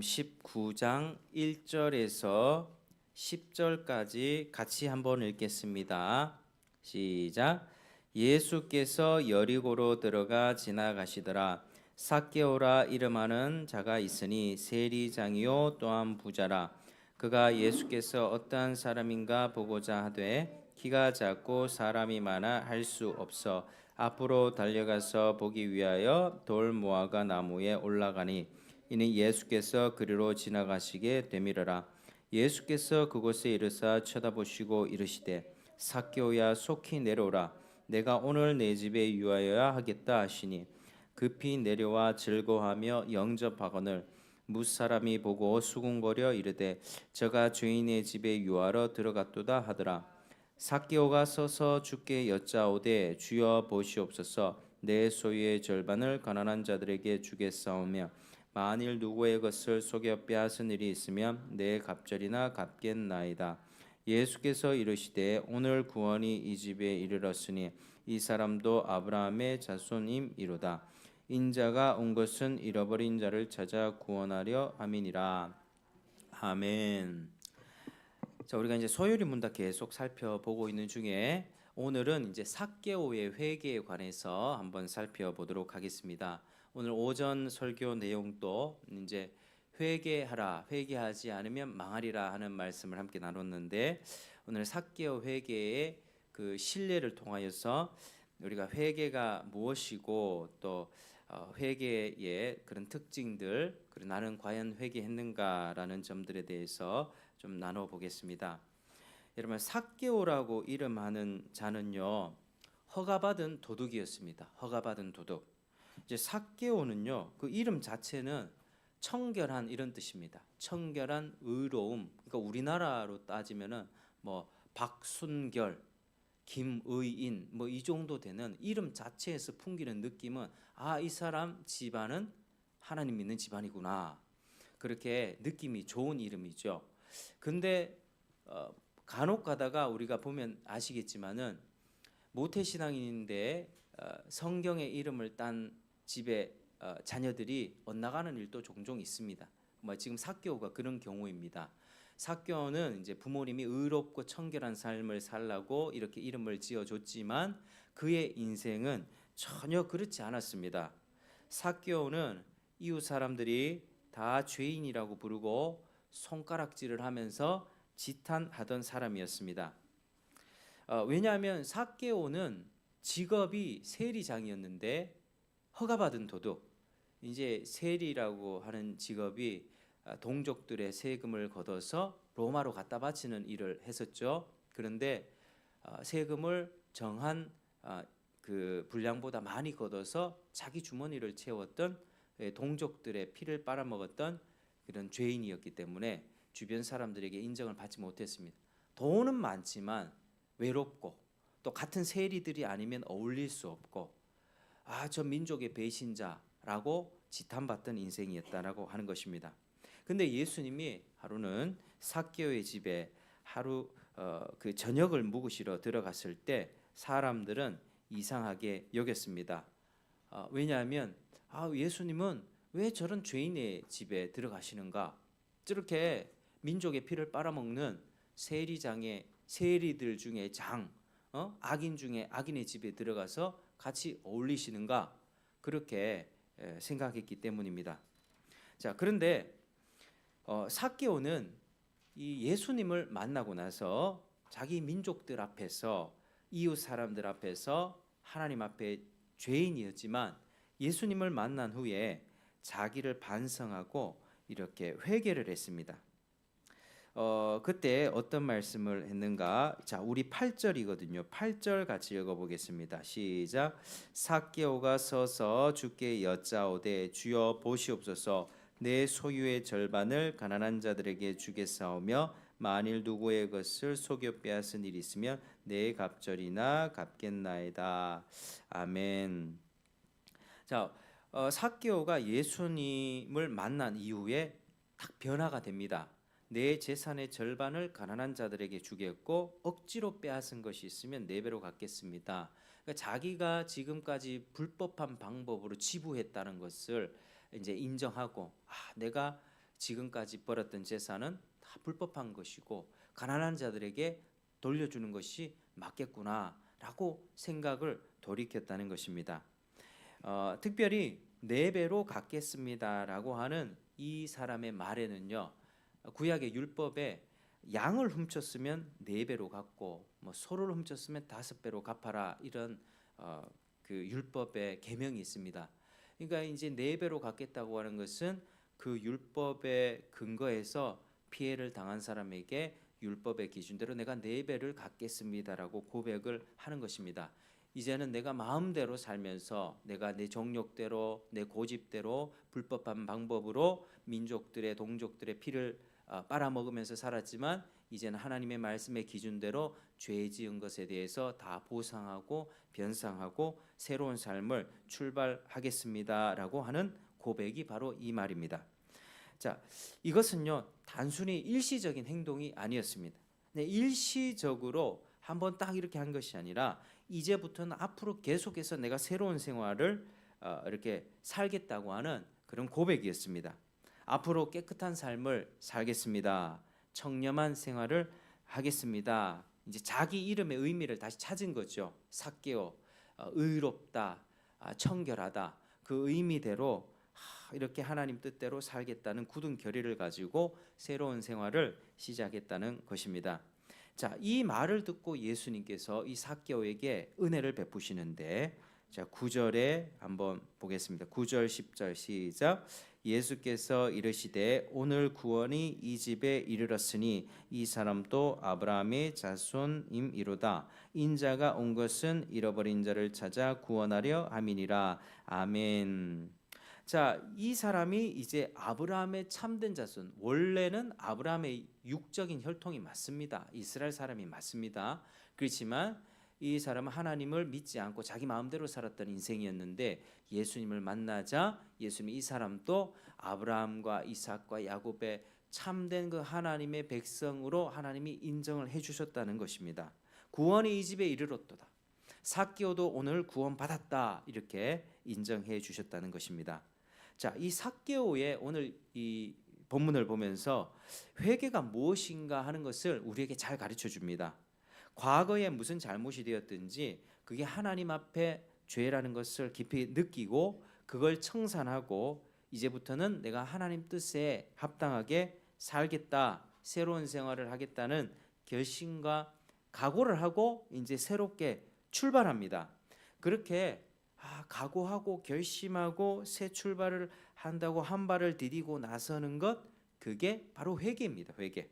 19장 1절에서 10절까지 같이 한번 읽겠습니다. 시작. 예수께서 여리고로 들어가 지나가시더라. 삭개오라 이름하는 자가 있으니 세리장이요 또한 부자라. 그가 예수께서 어떠한 사람인가 보고자 하되 키가 작고 사람이 많아 할 수 없어 앞으로 달려가서 보기 위하여 돌 모아가 나무에 올라가니 이는 예수께서 그리로 지나가시게 되밀어라. 예수께서 그곳에 이르사 쳐다보시고 이르시되 삭개오야 속히 내려오라. 내가 오늘 내 집에 유하여야 하겠다 하시니 급히 내려와 즐거하며 영접하거늘 무사람이 보고 수군거려 이르되 저가 죄인의 집에 유하러 들어갔도다 하더라. 삭개오가 서서 주께 여짜오되 주여 보시옵소서 내 소유의 절반을 가난한 자들에게 주겠사오며 만일 누구의 것을 속여 빼앗은 일이 있으면 내 갑절이나 갚겠나이다. 예수께서 이르시되 오늘 구원이 이 집에 이르렀으니 이 사람도 아브라함의 자손임이로다. 인자가 온 것은 잃어버린 자를 찾아 구원하려 함이니라. 아멘. 자, 우리가 이제 소요리 문답 계속 살펴보고 있는 중에 오늘은 이제 삭개오의 회개에 관해서 한번 살펴보도록 하겠습니다. 오늘 오전 설교 내용도 이제 회개하라, 회개하지 않으면 망하리라 하는 말씀을 함께 나눴는데 오늘 삭개오 회개의 그 신뢰를 통하여서 우리가 회개가 무엇이고 또 어, 회개의 그런 특징들 그리고 나는 과연 회개했는가라는 점들에 대해서 좀 나눠 보겠습니다. 여러분 삭개오라고 이름하는 자는요 허가받은 도둑이었습니다. 허가받은 도둑. 이제 삭개오는요 그 이름 자체는 청결한 이런 뜻입니다. 청결한 의로움. 그러니까 우리나라로 따지면은 뭐 박순결, 김의인 뭐 이 정도 되는 이름 자체에서 풍기는 느낌은 아 이 사람 집안은 하나님 믿는 집안이구나 그렇게 느낌이 좋은 이름이죠. 근데 어, 간혹 가다가 우리가 보면 아시겠지만은 모태 신앙인인데 어, 성경의 이름을 딴 집에 어, 자녀들이 엇나가는 일도 종종 있습니다. 뭐 지금 사교가 그런 경우입니다. 사교는 이제 부모님이 의롭고 청결한 삶을 살라고 이렇게 이름을 지어줬지만 그의 인생은 전혀 그렇지 않았습니다. 사교는 이웃 사람들이 다 죄인이라고 부르고 손가락질을 하면서 지탄하던 사람이었습니다. 어, 왜냐하면 사개오는 직업이 세리장이었는데 허가받은 도둑. 이제 세리라고 하는 직업이 아, 동족들의 세금을 걷어서 로마로 갖다 바치는 일을 했었죠. 그런데 아, 세금을 정한 아, 그 분량보다 많이 걷어서 자기 주머니를 채웠던 예, 동족들의 피를 빨아먹었던 그런 죄인이었기 때문에 주변 사람들에게 인정을 받지 못했습니다. 돈은 많지만 외롭고 또 같은 세리들이 아니면 어울릴 수 없고 아 저 민족의 배신자라고 지탄받던 인생이었다라고 하는 것입니다. 근데 예수님이 하루는 사개오의 집에 하루 어, 그 저녁을 묵으시러 들어갔을 때 사람들은 이상하게 여겼습니다. 어, 왜냐하면 아 예수님은 왜 저런 죄인의 집에 들어가시는가? 저렇게 민족의 피를 빨아먹는 세리장의 세리들 중에 장, 어? 악인 중에 악인의 집에 들어가서 같이 어울리시는가? 그렇게 에, 생각했기 때문입니다. 자, 그런데 어, 사개오는 이 예수님을 만나고 나서 자기 민족들 앞에서 이웃 사람들 앞에서 하나님 앞에 죄인이었지만 예수님을 만난 후에 자기를 반성하고 이렇게 회개를 했습니다. 어, 그때 어떤 말씀을 했는가? 자, 우리 8절이거든요. 8절 같이 읽어 보겠습니다. 시작. 삭개오가 서서 주께 여짜오되 주여 보시옵소서 내 소유의 절반을 가난한 자들에게 주겠사오며 만일 누구의 것을 속여 빼앗은 일이 있으면 내 갑절이나 갚겠나이다. 아멘. 자, 어, 사개오가 예수님을 만난 이후에 딱 변화가 됩니다. 내 재산의 절반을 가난한 자들에게 주겠고 억지로 빼앗은 것이 있으면 네 배로 갚겠습니다. 그러니까 자기가 지금까지 불법한 방법으로 지부했다는 것을 이제 인정하고 아, 내가 지금까지 벌었던 재산은 다 불법한 것이고 가난한 자들에게 돌려주는 것이 맞겠구나라고 생각을 돌이켰다는 것입니다. 어, 특별히 네 배로 갚겠습니다라고 하는 이 사람의 말에는요 구약의 율법에 양을 훔쳤으면 네 배로 갚고 뭐 소를 훔쳤으면 다섯 배로 갚아라 이런 어, 그 율법의 계명이 있습니다. 그러니까 이제 네 배로 갚겠다고 하는 것은 그 율법의 근거에서 피해를 당한 사람에게 율법의 기준대로 내가 네 배를 갚겠습니다라고 고백을 하는 것입니다. 이제는 내가 마음대로 살면서 내가 내 정욕대로 내 고집대로 불법한 방법으로 민족들의 동족들의 피를 어, 빨아먹으면서 살았지만 이제는 하나님의 말씀의 기준대로 죄 지은 것에 대해서 다 보상하고 변상하고 새로운 삶을 출발하겠습니다라고 하는 고백이 바로 이 말입니다. 자, 이것은요 단순히 일시적인 행동이 아니었습니다. 네, 일시적으로 한번 딱 이렇게 한 것이 아니라 이제부터는 앞으로 계속해서 내가 새로운 생활을 어, 이렇게 살겠다고 하는 그런 고백이었습니다. 앞으로 깨끗한 삶을 살겠습니다. 청렴한 생활을 하겠습니다. 이제 자기 이름의 의미를 다시 찾은 거죠. 삭개오, 어, 의롭다, 아, 청결하다. 그 의미대로 하, 이렇게 하나님 뜻대로 살겠다는 굳은 결의를 가지고 새로운 생활을 시작했다는 것입니다. 자, 이 말을 듣고 예수님께서 이 삭개오에게 은혜를 베푸시는데 자, 9절에 한번 보겠습니다. 9절 10절 시작. 예수께서 이르시되 오늘 구원이 이 집에 이르렀으니 이 사람도 아브라함의 자손임이로다. 인자가 온 것은 잃어버린 자를 찾아 구원하려 함이니라. 아멘. 자, 이 사람이 이제 아브라함의 참된 자손. 원래는 아브라함의 육적인 혈통이 맞습니다. 이스라엘 사람이 맞습니다. 그렇지만 이 사람은 하나님을 믿지 않고 자기 마음대로 살았던 인생이었는데 예수님을 만나자 예수님이 이 사람도 아브라함과 이삭과 야곱의 참된 그 하나님의 백성으로 하나님이 인정을 해 주셨다는 것입니다. 구원이 이 집에 이르렀도다. 삭개오도 오늘 구원 받았다. 이렇게 인정해 주셨다는 것입니다. 자, 이 삭개오의 오늘 이 본문을 보면서 회개가 무엇인가 하는 것을 우리에게 잘 가르쳐 줍니다. 과거에 무슨 잘못이 되었든지 그게 하나님 앞에 죄라는 것을 깊이 느끼고 그걸 청산하고 이제부터는 내가 하나님 뜻에 합당하게 살겠다. 새로운 생활을 하겠다는 결심과 각오를 하고 이제 새롭게 출발합니다. 그렇게 아, 각오하고 결심하고 새 출발을 한다고 한 발을 디디고 나서는 것 그게 바로 회개입니다. 회개.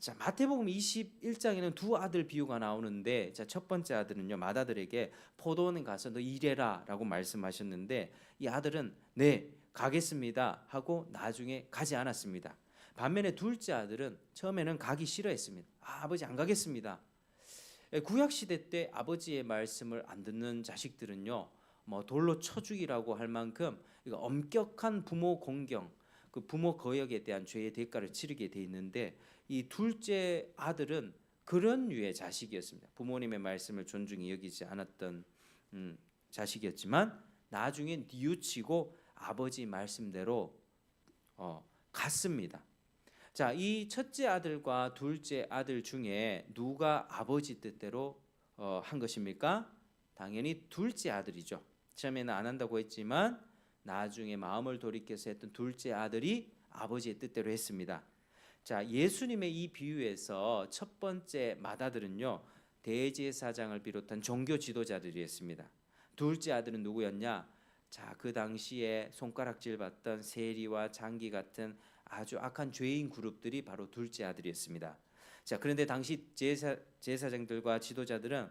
자, 마태복음 21장에는 두 아들 비유가 나오는데 자, 첫 번째 아들은요. 맏아들에게 포도원 가서 너 일해라라고 말씀하셨는데 이 아들은 네, 가겠습니다 하고 나중에 가지 않았습니다. 반면에 둘째 아들은 처음에는 가기 싫어했습니다. 아, 아버지 안 가겠습니다. 예, 구약 시대 때 아버지의 말씀을 안 듣는 자식들은요. 뭐 돌로 쳐 죽이라고 할 만큼 엄격한 부모 공경, 그 부모 거역에 대한 죄의 대가를 치르게 돼 있는데 이 둘째 아들은 그런 류의 자식이었습니다. 부모님의 말씀을 존중히 여기지 않았던 음, 자식이었지만 나중에 뉘우치고 아버지 말씀대로 어, 갔습니다. 자, 이 첫째 아들과 둘째 아들 중에 누가 아버지 뜻대로 어, 한 것입니까? 당연히 둘째 아들이죠. 처음에는 안 한다고 했지만 나중에 마음을 돌이켜서 했던 둘째 아들이 아버지의 뜻대로 했습니다. 자, 예수님의 이 비유에서 첫 번째 맏아들은요. 대제사장을 비롯한 종교 지도자들이었습니다. 둘째 아들은 누구였냐? 자, 그 당시에 손가락질 받던 세리와 장기 같은 아주 악한 죄인 그룹들이 바로 둘째 아들이었습니다. 자, 그런데 당시 제사, 제사장들과 지도자들은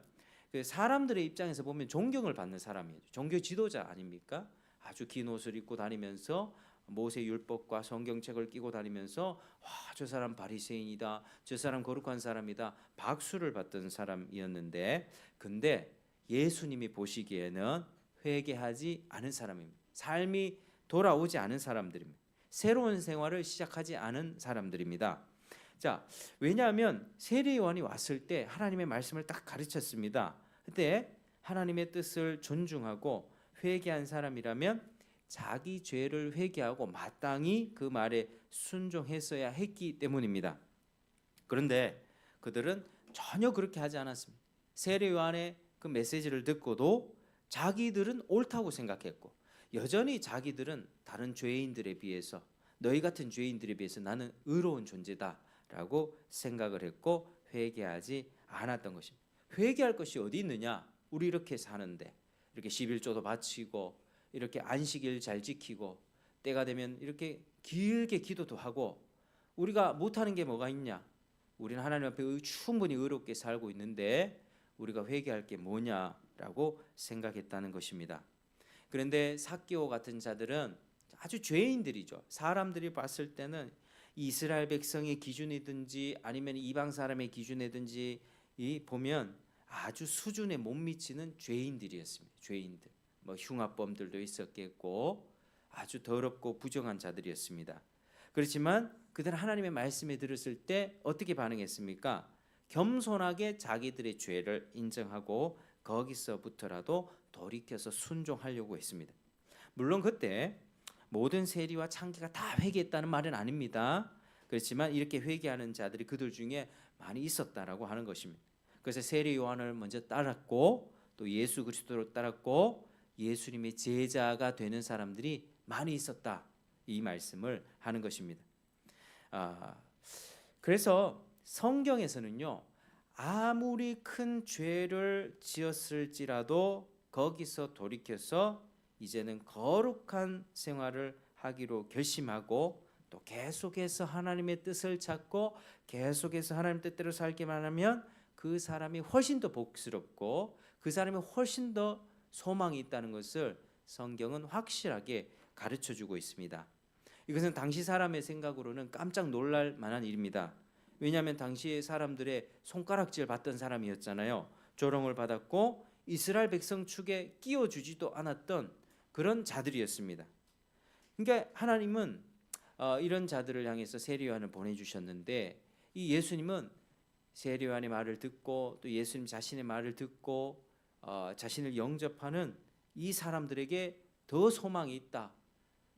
그 사람들의 입장에서 보면 존경을 받는 사람이에요. 종교 지도자 아닙니까? 아주 긴 옷을 입고 다니면서 모세 율법과 성경책을 끼고 다니면서 와, 저 사람 바리새인이다. 저 사람 거룩한 사람이다. 박수를 받던 사람이었는데 근데 예수님이 보시기에는 회개하지 않은 사람입니다. 삶이 돌아오지 않은 사람들입니다. 새로운 생활을 시작하지 않은 사람들입니다. 자, 왜냐하면 세례요한이 왔을 때 하나님의 말씀을 딱 가르쳤습니다. 그때 하나님의 뜻을 존중하고 회개한 사람이라면 자기 죄를 회개하고 마땅히 그 말에 순종했어야 했기 때문입니다. 그런데 그들은 전혀 그렇게 하지 않았습니다. 세례 요한의 그 메시지를 듣고도 자기들은 옳다고 생각했고 여전히 자기들은 다른 죄인들에 비해서 너희 같은 죄인들에 비해서 나는 의로운 존재다라고 생각을 했고 회개하지 않았던 것입니다. 회개할 것이 어디 있느냐? 우리 이렇게 사는데 이렇게 11조도 바치고 이렇게 안식일 잘 지키고 때가 되면 이렇게 길게 기도도 하고 우리가 못하는 게 뭐가 있냐? 우리는 하나님 앞에 의- 충분히 의롭게 살고 있는데 우리가 회개할 게 뭐냐라고 생각했다는 것입니다. 그런데 사기오 같은 자들은 아주 죄인들이죠. 사람들이 봤을 때는 이스라엘 백성의 기준이든지 아니면 이방 사람의 기준이든지 이 보면 아주 수준에 못 미치는 죄인들이었습니다. 죄인들. 뭐 흉악범들도 있었겠고 아주 더럽고 부정한 자들이었습니다. 그렇지만 그들은 하나님의 말씀에 들었을 때 어떻게 반응했습니까? 겸손하게 자기들의 죄를 인정하고 거기서부터라도 돌이켜서 순종하려고 했습니다. 물론 그때 모든 세리와 창기가 다 회개했다는 말은 아닙니다. 그렇지만 이렇게 회개하는 자들이 그들 중에 많이 있었다라고 하는 것입니다. 그래서 세리 요한을 먼저 따랐고 또 예수 그리스도를 따랐고 예수님의 제자가 되는 사람들이 많이 있었다 이 말씀을 하는 것입니다. 아, 그래서 성경에서는요 아무리 큰 죄를 지었을지라도 거기서 돌이켜서 이제는 거룩한 생활을 하기로 결심하고 또 계속해서 하나님의 뜻을 찾고 계속해서 하나님 뜻대로 살기만 하면 그 사람이 훨씬 더 복스럽고 그 사람이 훨씬 더 소망이 있다는 것을 성경은 확실하게 가르쳐 주고 있습니다. 이것은 당시 사람의 생각으로는 깜짝 놀랄 만한 일입니다. 왜냐하면 당시의 사람들의 손가락질 받던 사람이었잖아요. 조롱을 받았고 이스라엘 백성 축에 끼워주지도 않았던 그런 자들이었습니다. 그러니까 하나님은 어, 이런 자들을 향해서 세례요한을 보내주셨는데 이 예수님은 세례요한의 말을 듣고 또 예수님 자신의 말을 듣고 어, 자신을 영접하는 이 사람들에게 더 소망이 있다.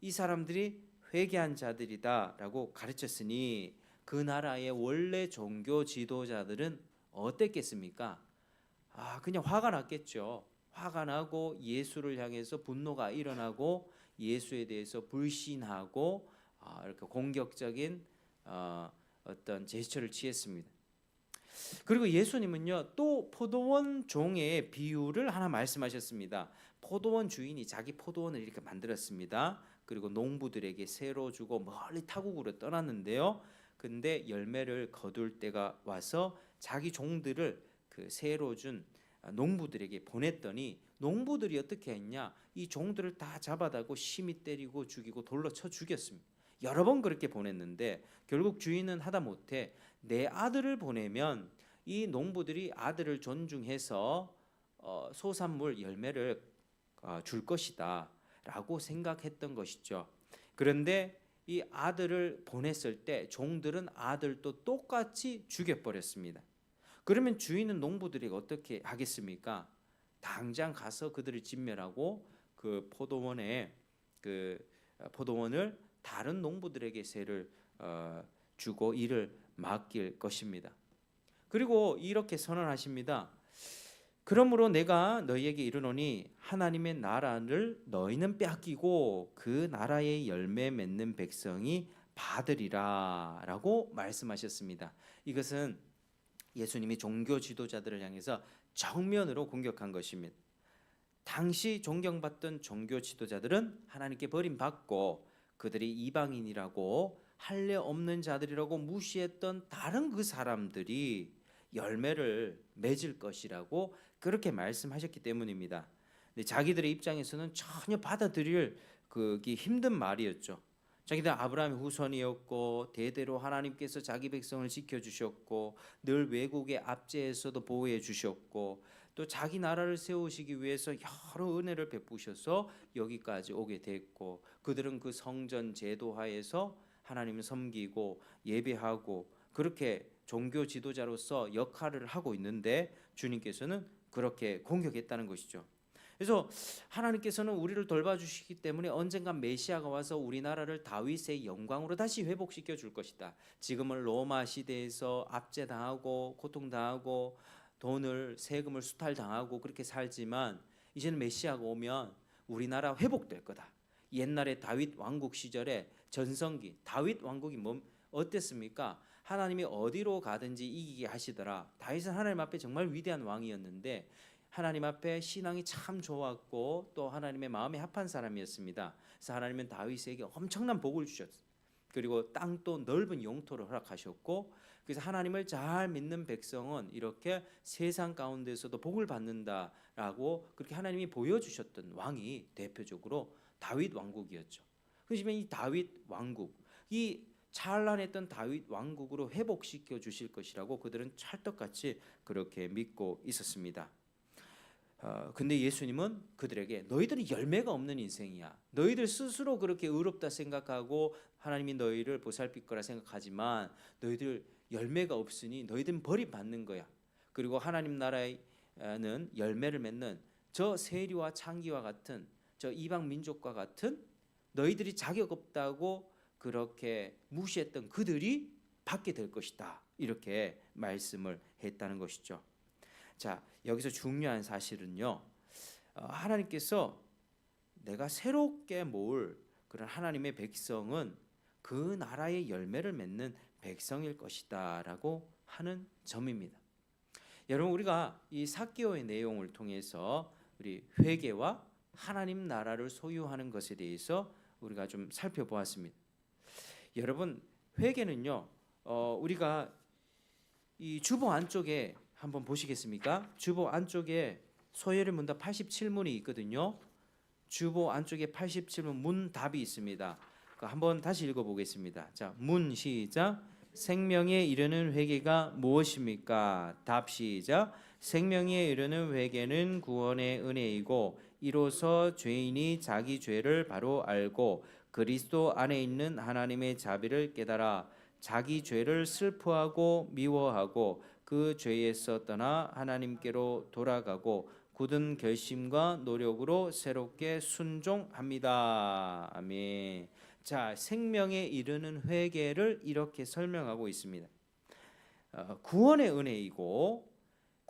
이 사람들이 회개한 자들이다라고 가르쳤으니 그 나라의 원래 종교 지도자들은 어땠겠습니까? 아, 그냥 화가 났겠죠. 화가 나고 예수를 향해서 분노가 일어나고 예수에 대해서 불신하고 아, 이렇게 공격적인 어, 어떤 제스처를 취했습니다. 그리고 예수님은요 또 포도원 종의 비유를 하나 말씀하셨습니다. 포도원 주인이 자기 포도원을 이렇게 만들었습니다. 그리고 농부들에게 새로 주고 멀리 타국으로 떠났는데요. 근데 열매를 거둘 때가 와서 자기 종들을 그 새로 준 농부들에게 보냈더니 농부들이 어떻게 했냐? 이 종들을 다 잡아다고 심히 때리고 죽이고 돌로 쳐 죽였습니다. 여러 번 그렇게 보냈는데 결국 주인은 하다 못해 내 아들을 보내면 이 농부들이 아들을 존중해서 어, 소산물 열매를 어, 줄 것이다 라고 생각했던 것이죠. 그런데 이 아들을 보냈을 때 종들은 아들도 똑같이 죽여버렸습니다. 그러면 주인은 농부들에게 어떻게 하겠습니까? 당장 가서 그들을 진멸하고 그 포도원에 그 어, 포도원을 다른 농부들에게 세를 어, 주고 일을 맡길 것입니다. 그리고 이렇게 선언하십니다. 그러므로 내가 너희에게 이르노니 하나님의 나라를 너희는 빼앗기고 그 나라의 열매 맺는 백성이 받으리라라고 말씀하셨습니다. 이것은 예수님이 종교 지도자들을 향해서 정면으로 공격한 것입니다. 당시 존경받던 종교 지도자들은 하나님께 버림받고 그들이 이방인이라고 할례 없는 자들이라고 무시했던 다른 그 사람들이 열매를 맺을 것이라고 그렇게 말씀하셨기 때문입니다. 근데 자기들의 입장에서는 전혀 받아들일 그게 힘든 말이었죠. 자기들 아브라함의 후손이었고 대대로 하나님께서 자기 백성을 지켜 주셨고 늘 외국의 압제에서도 보호해 주셨고 또 자기 나라를 세우시기 위해서 여러 은혜를 베푸셔서 여기까지 오게 됐고 그들은 그 성전 제도하에서 하나님을 섬기고 예배하고 그렇게 종교 지도자로서 역할을 하고 있는데 주님께서는 그렇게 공격했다는 것이죠. 그래서 하나님께서는 우리를 돌봐주시기 때문에 언젠가 메시아가 와서 우리나라를 다윗의 영광으로 다시 회복시켜 줄 것이다. 지금은 로마 시대에서 압제당하고 고통당하고 돈을 세금을 수탈당하고 그렇게 살지만 이제는 메시아가 오면 우리나라 회복될 거다. 옛날에 다윗 왕국 시절에 전성기 다윗 왕국이 뭐 어땠습니까? 하나님이 어디로 가든지 이기게 하시더라. 다윗은 하나님 앞에 정말 위대한 왕이었는데 하나님 앞에 신앙이 참 좋았고 또 하나님의 마음에 합한 사람이었습니다. 그래서 하나님은 다윗에게 엄청난 복을 주셨어요. 그리고 땅도 넓은 영토를 허락하셨고 그래서 하나님을 잘 믿는 백성은 이렇게 세상 가운데서도 복을 받는다라고 그렇게 하나님이 보여주셨던 왕이 대표적으로 다윗 왕국이었죠. 그러시면 이 다윗 왕국 이 찬란했던 다윗 왕국으로 회복시켜 주실 것이라고 그들은 찰떡같이 그렇게 믿고 있었습니다. 어, 근데 예수님은 그들에게 너희들이 열매가 없는 인생이야. 너희들 스스로 그렇게 의롭다 생각하고 하나님이 너희를 보살필 거라 생각하지만 너희들 열매가 없으니 너희들은 버림받는 거야. 그리고 하나님 나라에는 열매를 맺는 저 세리와 창기와 같은 저 이방 민족과 같은 너희들이 자격 없다고 그렇게 무시했던 그들이 받게 될 것이다. 이렇게 말씀을 했다는 것이죠. 자, 여기서 중요한 사실은요. 어, 하나님께서 내가 새롭게 모을 그런 하나님의 백성은 그 나라의 열매를 맺는 백성일 것이다라고 하는 점입니다. 여러분 우리가 이 사개오의 내용을 통해서 우리 회개와 하나님 나라를 소유하는 것에 대해서 우리가 좀 살펴보았습니다. 여러분 회개는요. 어, 우리가 이 주보 안쪽에 한번 보시겠습니까? 주보 안쪽에 소열의 문답 87문이 있거든요. 주보 안쪽에 87문 문답이 있습니다. 그 한번 다시 읽어보겠습니다. 자, 문 시작. 생명에 이르는 회개가 무엇입니까? 답 시작. 생명에 이르는 회개는 구원의 은혜이고 이로써 죄인이 자기 죄를 바로 알고 그리스도 안에 있는 하나님의 자비를 깨달아 자기 죄를 슬퍼하고 미워하고 그 죄에서 떠나 하나님께로 돌아가고 굳은 결심과 노력으로 새롭게 순종합니다. 아멘. 자, 생명에 이르는 회개를 이렇게 설명하고 있습니다. 어, 구원의 은혜이고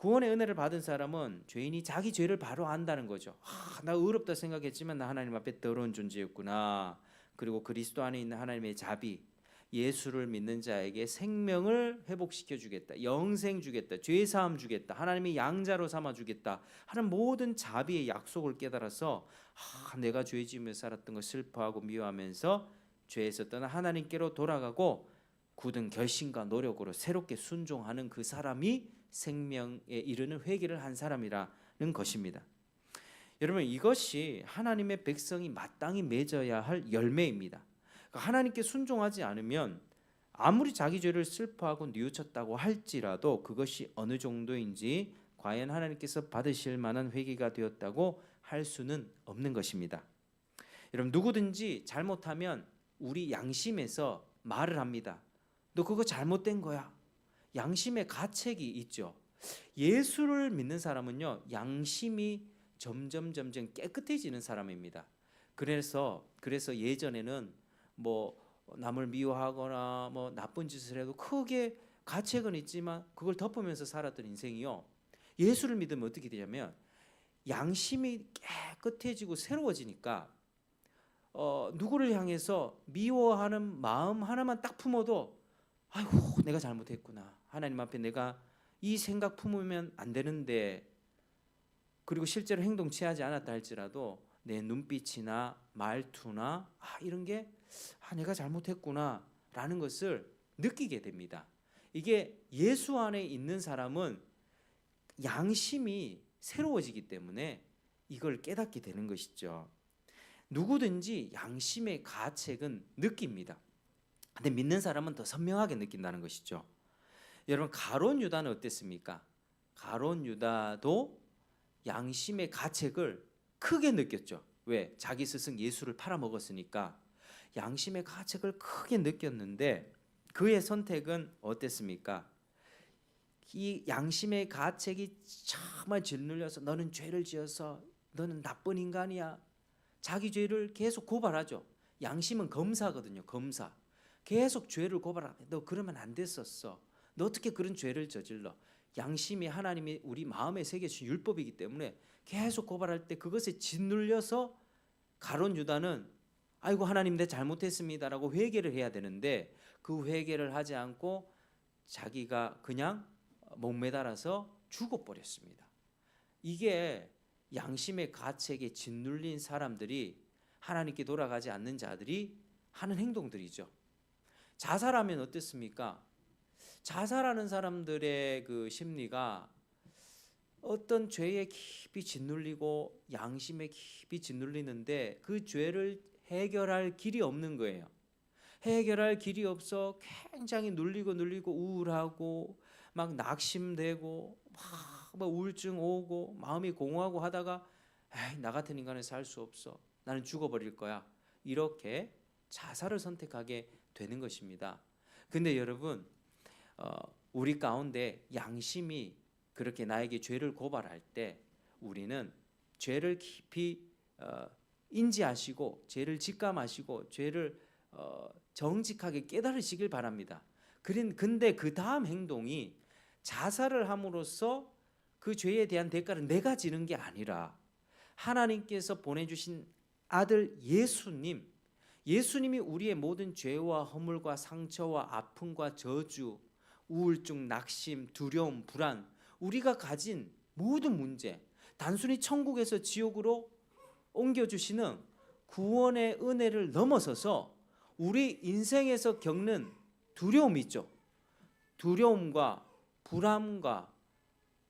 구원의 은혜를 받은 사람은 죄인이 자기 죄를 바로 안다는 거죠. 아, 나 의롭다 생각했지만 나 하나님 앞에 더러운 존재였구나. 그리고 그리스도 안에 있는 하나님의 자비, 예수를 믿는 자에게 생명을 회복시켜 주겠다. 영생 주겠다. 죄 사함 주겠다. 하나님의 양자로 삼아 주겠다. 하는 모든 자비의 약속을 깨달아서 아, 내가 죄 지으며 살았던 걸 슬퍼하고 미워하면서 죄에서 떠나 하나님께로 돌아가고 굳은 결심과 노력으로 새롭게 순종하는 그 사람이 생명에 이르는 회개를 한 사람이라는 것입니다. 여러분 이것이 하나님의 백성이 마땅히 맺어야 할 열매입니다. 그러니까 하나님께 순종하지 않으면 아무리 자기 죄를 슬퍼하고 뉘우쳤다고 할지라도 그것이 어느 정도인지 과연 하나님께서 받으실 만한 회개가 되었다고 할 수는 없는 것입니다. 여러분 누구든지 잘못하면 우리 양심에서 말을 합니다. 너 그거 잘못된 거야. 양심의 가책이 있죠. 예수를 믿는 사람은요 양심이 점점 점점 깨끗해지는 사람입니다. 그래서 그래서 예전에는 뭐 남을 미워하거나 뭐 나쁜 짓을 해도 크게 가책은 있지만 그걸 덮으면서 살았던 인생이요. 예수를 믿으면 어떻게 되냐면 양심이 깨끗해지고 새로워지니까 어, 누구를 향해서 미워하는 마음 하나만 딱 품어도 아이고 내가 잘못했구나 하나님 앞에 내가 이 생각 품으면 안 되는데 그리고 실제로 행동 취하지 않았다 할지라도 내 눈빛이나 말투나 아 이런 게 아, 내가 잘못했구나라는 것을 느끼게 됩니다. 이게 예수 안에 있는 사람은 양심이 새로워지기 때문에 이걸 깨닫게 되는 것이죠. 누구든지 양심의 가책은 느낍니다. 근데 믿는 사람은 더 선명하게 느낀다는 것이죠. 여러분 가론 유다는 어땠습니까? 가론 유다도 양심의 가책을 크게 느꼈죠. 왜? 자기 스승 예수를 팔아먹었으니까 양심의 가책을 크게 느꼈는데 그의 선택은 어땠습니까? 이 양심의 가책이 정말 짓눌려서 너는 죄를 지어서 너는 나쁜 인간이야. 자기 죄를 계속 고발하죠. 양심은 검사거든요. 검사. 계속 죄를 고발하는데 너 그러면 안 됐었어. 너 어떻게 그런 죄를 저질러? 양심이 하나님이 우리 마음에 새겨주신 율법이기 때문에 계속 고발할 때 그것에 짓눌려서 가론 유다는 아이고 하나님 내 잘못했습니다라고 회개를 해야 되는데 그 회개를 하지 않고 자기가 그냥 목매달아서 죽어버렸습니다. 이게 양심의 가책에 짓눌린 사람들이 하나님께 돌아가지 않는 자들이 하는 행동들이죠. 자살하면 어떻습니까? 자살하는 사람들의 그 심리가 어떤 죄에 깊이 짓눌리고 양심에 깊이 짓눌리는데 그 죄를 해결할 길이 없는 거예요. 해결할 길이 없어 굉장히 눌리고 눌리고 우울하고 막 낙심되고 막막 우울증 오고 마음이 공허하고 하다가 나 같은 인간은 살 수 없어. 나는 죽어버릴 거야. 이렇게 자살을 선택하게 되는 것입니다. 근데 여러분 어, 우리 가운데 양심이 그렇게 나에게 죄를 고발할 때 우리는 죄를 깊이 어, 인지하시고 죄를 직감하시고 죄를 어, 정직하게 깨달으시길 바랍니다. 그린 근데 그 다음 행동이 자살을 함으로써 그 죄에 대한 대가를 내가 지는 게 아니라 하나님께서 보내주신 아들 예수님, 예수님이 우리의 모든 죄와 허물과 상처와 아픔과 저주, 우울증, 낙심, 두려움, 불안, 우리가 가진 모든 문제, 단순히 천국에서 지옥으로 옮겨주시는 구원의 은혜를 넘어서서 우리 인생에서 겪는 두려움이 있죠. 두려움과 불안과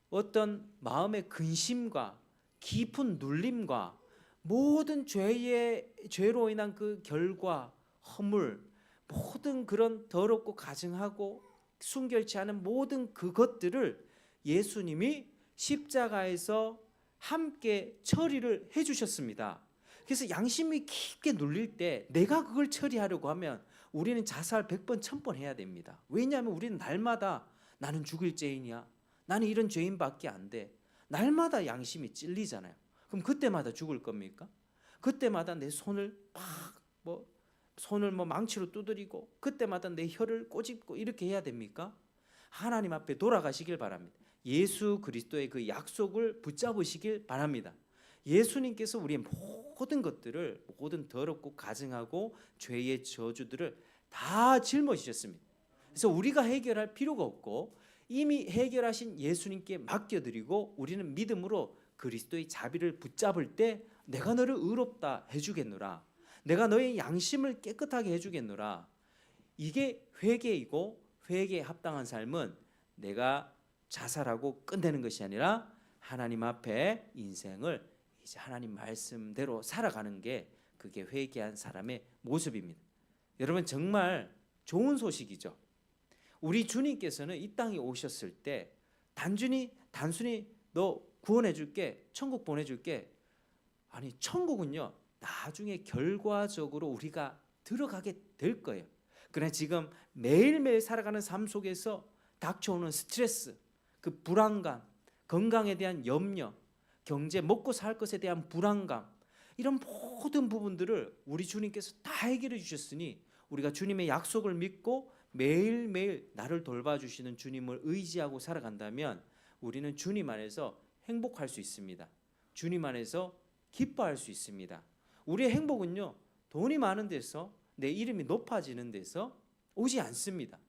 어떤 마음의 근심과 깊은 눌림과 모든 죄의 죄로 인한 그 결과 허물 모든 그런 더럽고 가증하고 순결치 않은 모든 그것들을 예수님이 십자가에서 함께 처리를 해 주셨습니다. 그래서 양심이 깊게 눌릴 때 내가 그걸 처리하려고 하면 우리는 자살 100번, 1000번 해야 됩니다. 왜냐하면 우리는 날마다 나는 죽을 죄인이야. 나는 이런 죄인밖에 안 돼. 날마다 양심이 찔리잖아요. 그럼 그때마다 죽을 겁니까? 그때마다 내 손을 막뭐 손을 뭐 망치로 두드리고 그때마다 내 혀를 꼬집고 이렇게 해야 됩니까? 하나님 앞에 돌아가시길 바랍니다. 예수 그리스도의 그 약속을 붙잡으시길 바랍니다. 예수님께서 우리의 모든 것들을 모든 더럽고 가증하고 죄의 저주들을 다 짊어지셨습니다. 그래서 우리가 해결할 필요가 없고 이미 해결하신 예수님께 맡겨드리고 우리는 믿음으로 그리스도의 자비를 붙잡을 때 내가 너를 의롭다 해주겠노라. 내가 너의 양심을 깨끗하게 해주겠노라. 이게 회개이고 회개에 합당한 삶은 내가 자살하고 끝내는 것이 아니라 하나님 앞에 인생을 이제 하나님 말씀대로 살아가는 게 그게 회개한 사람의 모습입니다. 여러분 정말 좋은 소식이죠. 우리 주님께서는 이 땅에 오셨을 때 단순히 단순히 너 구원해 줄게 천국 보내 줄게 아니 천국은요 나중에 결과적으로 우리가 들어가게 될 거예요. 그러나 지금 매일매일 살아가는 삶 속에서 닥쳐오는 스트레스, 그 불안감, 건강에 대한 염려, 경제 먹고 살 것에 대한 불안감 이런 모든 부분들을 우리 주님께서 다 해결해 주셨으니 우리가 주님의 약속을 믿고 매일매일 나를 돌봐주시는 주님을 의지하고 살아간다면 우리는 주님 안에서 행복할 수 있습니다. 주님 안에서 기뻐할 수 있습니다. 우리의 행복은요, 돈이 많은 데서 내 이름이 높아지는 데서 오지 않습니다.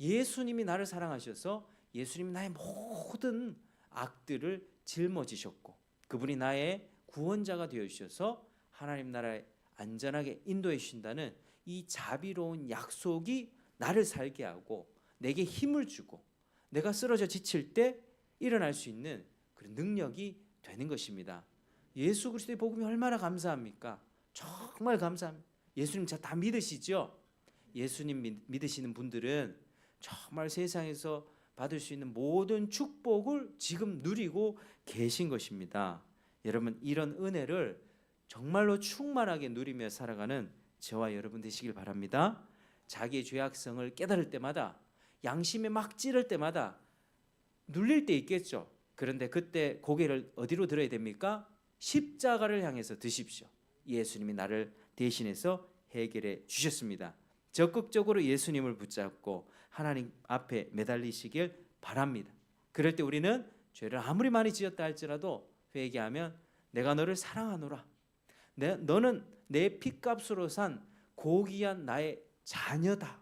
예수님이 나를 사랑하셔서 예수님이 나의 모든 악들을 짊어지셨고 그분이 나의 구원자가 되어 주셔서 하나님 나라에 안전하게 인도해 주신다는 이 자비로운 약속이 나를 살게 하고 내게 힘을 주고 내가 쓰러져 지칠 때 일어날 수 있는 그런 능력이 되는 것입니다. 예수 그리스도의 복음이 얼마나 감사합니까? 정말 감사합니다. 예수님 다 믿으시죠? 예수님 믿 으시는 분들은 정말 세상에서 받을 수 있는 모든 축복을 지금 누리고 계신 것입니다. 여러분 이런 은혜를 정말로 충만하게 누리며 살아가는 저와 여러분 되시길 바랍니다. 자기의 죄악성을 깨달을 때마다 양심에 막 찌를 때마다 눌릴 때 있겠죠. 그런데 그때 고개를 어디로 들어야 됩니까? 십자가를 향해서 드십시오. 예수님이 나를 대신해서 해결해 주셨습니다. 적극적으로 예수님을 붙잡고 하나님 앞에 매달리시길 바랍니다. 그럴 때 우리는 죄를 아무리 많이 지었다 할지라도 회개하면 내가 너를 사랑하노라. 내, 너는 내 피값으로 산 고귀한 나의 자녀다.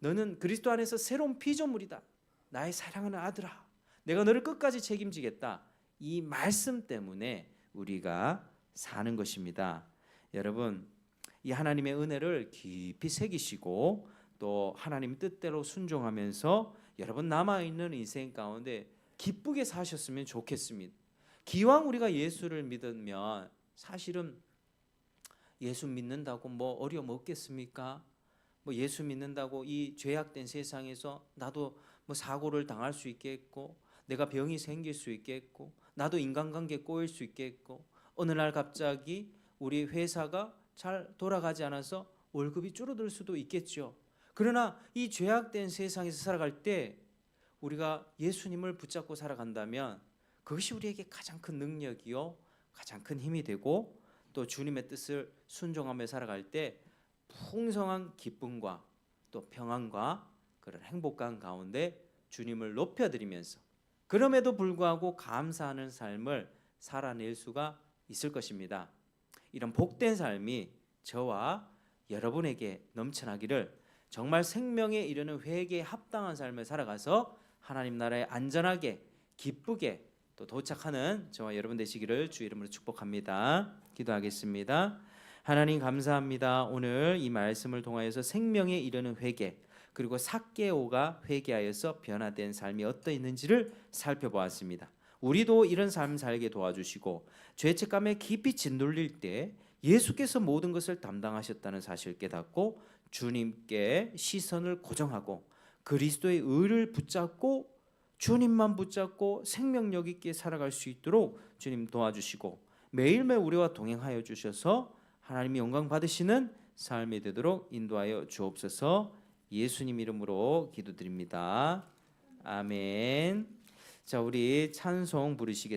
너는 그리스도 안에서 새로운 피조물이다. 나의 사랑하는 아들아. 내가 너를 끝까지 책임지겠다. 이 말씀 때문에 우리가 사는 것입니다. 여러분, 이 하나님의 은혜를 깊이 새기시고 또 하나님 뜻대로 순종하면서 여러분 남아 있는 인생 가운데 기쁘게 사셨으면 좋겠습니다. 기왕 우리가 예수를 믿으면 사실은 예수 믿는다고 뭐 어려움 없겠습니까? 뭐 예수 믿는다고 이 죄악된 세상에서 나도 뭐 사고를 당할 수 있겠고 내가 병이 생길 수 있겠고 나도 인간관계 꼬일 수 있겠고 어느 날 갑자기 우리 회사가 잘 돌아가지 않아서 월급이 줄어들 수도 있겠죠. 그러나 이 죄악된 세상에서 살아갈 때 우리가 예수님을 붙잡고 살아간다면 그것이 우리에게 가장 큰 능력이요 가장 큰 힘이 되고 또 주님의 뜻을 순종하며 살아갈 때 풍성한 기쁨과 또 평안과 그런 행복감 가운데 주님을 높여드리면서 그럼에도 불구하고 감사하는 삶을 살아낼 수가 있을 것입니다. 이런 복된 삶이 저와 여러분에게 넘쳐나기를 정말 생명에 이르는 회개에 합당한 삶을 살아가서 하나님 나라에 안전하게 기쁘게 또 도착하는 저와 여러분 되시기를 주 이름으로 축복합니다. 기도하겠습니다. 하나님 감사합니다. 오늘 이 말씀을 통하여서 생명에 이르는 회개 그리고 사개오가 회개하여서 변화된 삶이 어떠했는지를 살펴보았습니다. 우리도 이런 삶 살게 도와주시고 죄책감에 깊이 짓눌릴 때 예수께서 모든 것을 담당하셨다는 사실을 깨닫고 주님께 시선을 고정하고 그리스도의 의를 붙잡고 주님만 붙잡고 생명력 있게 살아갈 수 있도록 주님 도와주시고 매일매일 우리와 동행하여 주셔서 하나님이 영광 받으시는 삶이 되도록 인도하여 주옵소서 예수님 이름으로 기도드립니다. 아멘. 자, 우리 찬송 부르시겠습니다.